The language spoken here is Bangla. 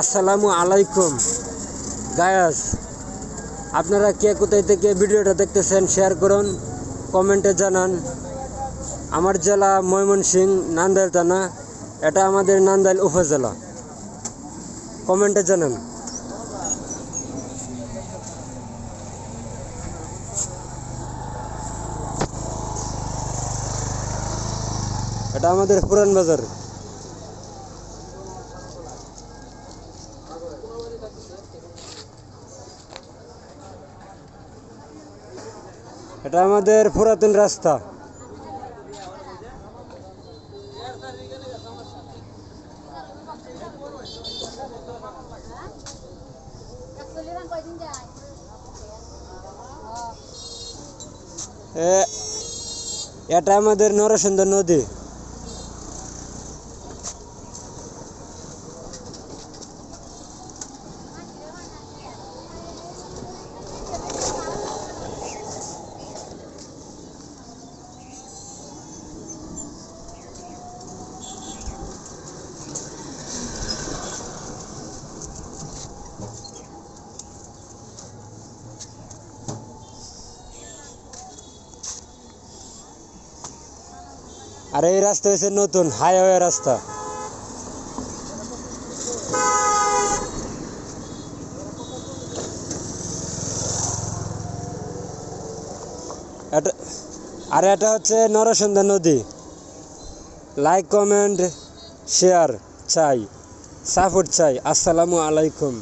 আসসালামু আলাইকুম। গায়াস আপনারা কে কোথায় থেকে ভিডিওটা দেখতেছেন শেয়ার করুন কমেন্টে জানান। আমার জেলা ময়মনসিং, নান্দাইল থানা। এটা আমাদের নান্দাইল উপজেলা। কমেন্টে জানান। এটা আমাদের পুরান বাজার। এটা আমাদের পুরাতন রাস্তা। এটা আমাদের নরসুন্দর নদী। আর এই রাস্তা হচ্ছে নতুন হাইওয়ে রাস্তা। এটা, আর এটা হচ্ছে নরসুন্দা নদী। লাইক কমেন্ট শেয়ার চাই সাপোর্ট চাই। আসসালামু আলাইকুম।